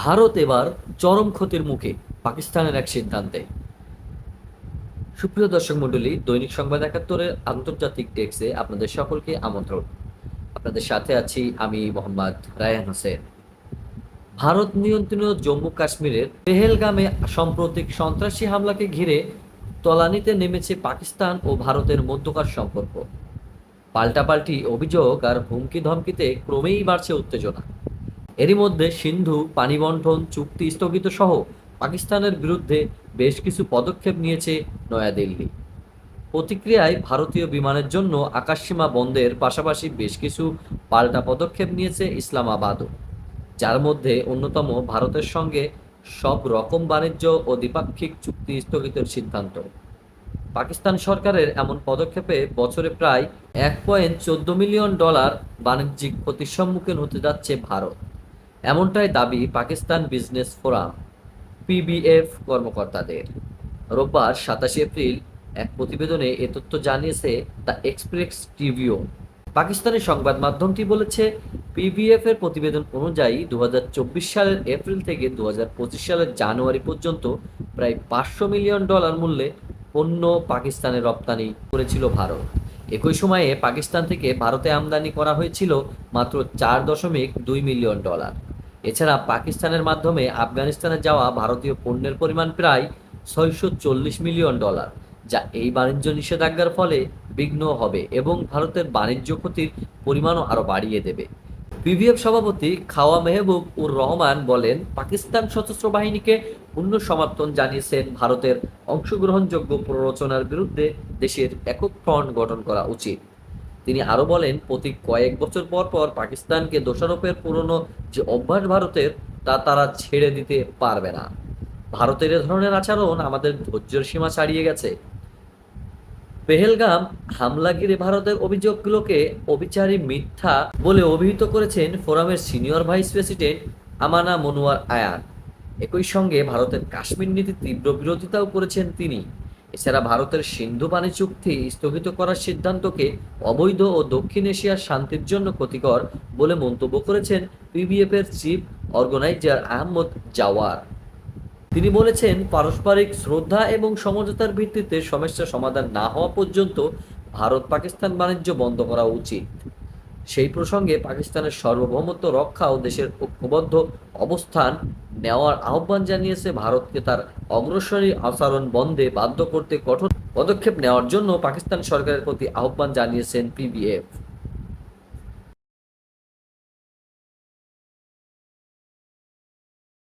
ভারত এবার চরম ক্ষতির মুখে পাকিস্তানের এক সিদ্ধান্তে। সুপ্রিয় দর্শক মণ্ডলী, দৈনিক সংবাদ একাত্তরের আন্তর্জাতিক ডেস্কে আপনাদের সকলকে আমন্ত্রণ। আপনাদের সাথে আছি আমি মোহাম্মদ রায়ান হোসেন। ভারত নিয়ন্ত্রিত জম্মু কাশ্মীরের পেহেলগামে সাম্প্রতিক সন্ত্রাসী হামলাকে ঘিরে তলানিতে নেমেছে পাকিস্তান ও ভারতের মধ্যকার সম্পর্ক। পাল্টাপাল্টি অভিযোগ আর হুমকি ধমকিতে ক্রমেই বাড়ছে উত্তেজনা। এরই মধ্যে সিন্ধু পানি বন্টন চুক্তি স্থগিত সহ পাকিস্তানের বিরুদ্ধে বেশ কিছু পদক্ষেপ নিয়েছে নয়াদিল্লি। প্রতিক্রিয়ায় ভারতীয় বিমানের জন্য আকাশসীমা বন্ধের পাশাপাশি বেশ কিছু পাল্টা পদক্ষেপ নিয়েছে ইসলামাবাদও, যার মধ্যে অন্যতম ভারতের সঙ্গে সব রকম বাণিজ্য ও দ্বিপাক্ষিক চুক্তি স্থগিতের সিদ্ধান্ত। পাকিস্তান সরকারের এমন পদক্ষেপে বছরে প্রায় এক পয়েন্ট চোদ্দ মিলিয়ন ডলার বাণিজ্যিক ক্ষতির সম্মুখীন হতে যাচ্ছে ভারত। এমনটাই দাবি পাকিস্তান বিজনেস ফোরাম, পিবিএফ কর্মকর্তাদের। রোববার সাতাশে এপ্রিল এক প্রতিবেদনে এ তথ্য জানিয়েছে দ্য এক্সপ্রেস টিভিও পাকিস্তানের সংবাদ মাধ্যমটি বলেছে পিবিএফ এর প্রতিবেদন অনুযায়ী দুহাজার চব্বিশ সালের এপ্রিল থেকে দু হাজার পঁচিশ সালের জানুয়ারি পর্যন্ত প্রায় পাঁচশো মিলিয়ন ডলার মূল্যে পণ্য পাকিস্তানে রপ্তানি করেছিল ভারত। একই সময়ে পাকিস্তান থেকে ভারতে আমদানি করা হয়েছিল মাত্র চার দশমিক দুই মিলিয়ন ডলার। এছাড়া পাকিস্তানের মাধ্যমে আফগানিস্তানে যাওয়া ভারতীয় পণ্যের পরিমাণ প্রায় ছয়শো চল্লিশ মিলিয়ন ডলার, যা এই বাণিজ্য নিষেধাজ্ঞার ফলে বিঘ্ন হবে এবং ভারতের বাণিজ্য ক্ষতির পরিমাণও আরও বাড়িয়ে দেবে। পিভিএফ সভাপতি খাওয়া মেহবুব উর রহমান বলেন, পাকিস্তান সশস্ত্র বাহিনীকে পূর্ণ সমর্থন জানিয়েছেন ভারতের অংশগ্রহণযোগ্য প্ররোচনার বিরুদ্ধে দেশের একক ফ্রন্ট গঠন করা উচিত। তিনি আরও বলেন, প্রতি কয়েক বছর পর পর পাকিস্তানকে দোষারোপের পুরনো যে অভ্যাস ভারতের, তা তারা ছেড়ে দিতে পারবে না। ভারতের এ ধরনের আচরণ আমাদের ধৈর্যের সীমা ছাড়িয়ে গেছে। পেহেলগাম হামলা ঘিরে ভারতের অভিযোগগুলোকে অবিচারী মিথ্যা বলে অভিহিত করেছেন ফোরামের সিনিয়র ভাইস প্রেসিডেন্ট আমানা মনোয়ার আয়ান। একই সঙ্গে ভারতের কাশ্মীর নীতি তীব্র বিরোধিতাও করেছেন তিনি। এছাড়া ভারতের সিন্ধু পানি চুক্তি স্থগিত করার সিদ্ধান্তকে অবৈধ ও দক্ষিণ এশিয়ার শান্তির জন্য ক্ষতিকর বলে মন্তব্য করেছেন পিবিএফ এর চিফ অর্গানাইজার আহমদ জাওয়ার। তিনি বলেছেন, পারস্পরিক শ্রদ্ধা এবং সমঝোতার ভিত্তিতে সমস্যা সমাধান না হওয়া পর্যন্ত ভারত পাকিস্তান বাণিজ্য বন্ধ করা উচিত। সেই প্রসঙ্গে পাকিস্তানের সার্বভৌমত্ব রক্ষা ও দেশের ঐক্যবদ্ধ অবস্থান নেওয়ার আহ্বান জানিয়েছে ভারতকে তার অগ্রসরী আচরণ বন্ধে বাধ্য করতে কঠোর পদক্ষেপ নেওয়ার জন্য পাকিস্তান সরকারের প্রতি আহ্বান জানিয়েছেন পিবিএফ